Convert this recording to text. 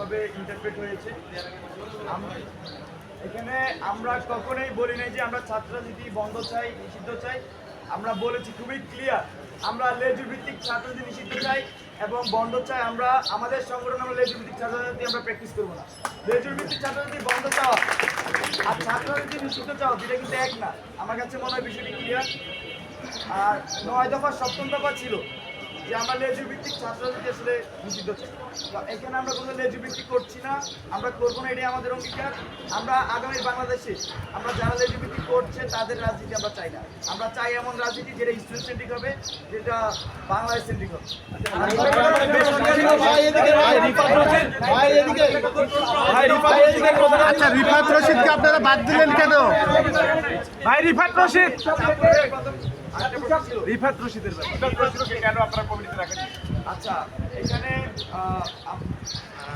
বিভিন্নভাবে ইন্টারপ্রেট হয়েছে। এখানে আমরা কখনোই বলি নাই যে আমরা ছাত্ররাজনীতি বন্ধ চাই, নিষিদ্ধ চাই। আমরা বলেছি খুবই ক্লিয়ার আমরা লেজু ভিত্তিক ছাত্ররাজনীতি নিষিদ্ধ চাই এবং বন্ধ চাই। আমরা, আমাদের সংগঠন আমরা লেজু ভিত্তিক ছাত্ররাজনীতি আমরা প্র্যাকটিস করব না। লেজু ভিত্তিক ছাত্ররাজনীতি বন্ধ চাওয়া আর ছাত্ররাজনীতি নিষিদ্ধ চাওয়া দুটা কিন্তু এক না। আমার কাছে মনে হয় বিষয়টি ক্লিয়ার আর নয় দফা সপ্তম দফা ছিল। যে আমরা লেজু ভিত্তিক ছাত্ররাজনীতি আসলে নিষিদ্ধ চাই। এখানে আমরা কোনো লেজু ভিত্তিক করছি না আমরা করব না এটাই আমাদের অঙ্গীকার। আমরা আগামী বাংলাদেশে আমরা যারা লেজু ভিত্তিক করছে তাদের রাজনীতি আমরা চাই না। আমরা চাই এমন রাজনীতি যেটা স্টুডেন্ট সেন্ট্রিক হবে যেটা বাংলাদেশ সেন্ট্রিক হবে। আচ্ছা রিফাত রশিদকে আপনারা বাদ দিলেন কেন? ভাই রিফাত রশিদ! রিফাত রশিদের ব্যাপারে। আচ্ছা এখানে আহ, আপ-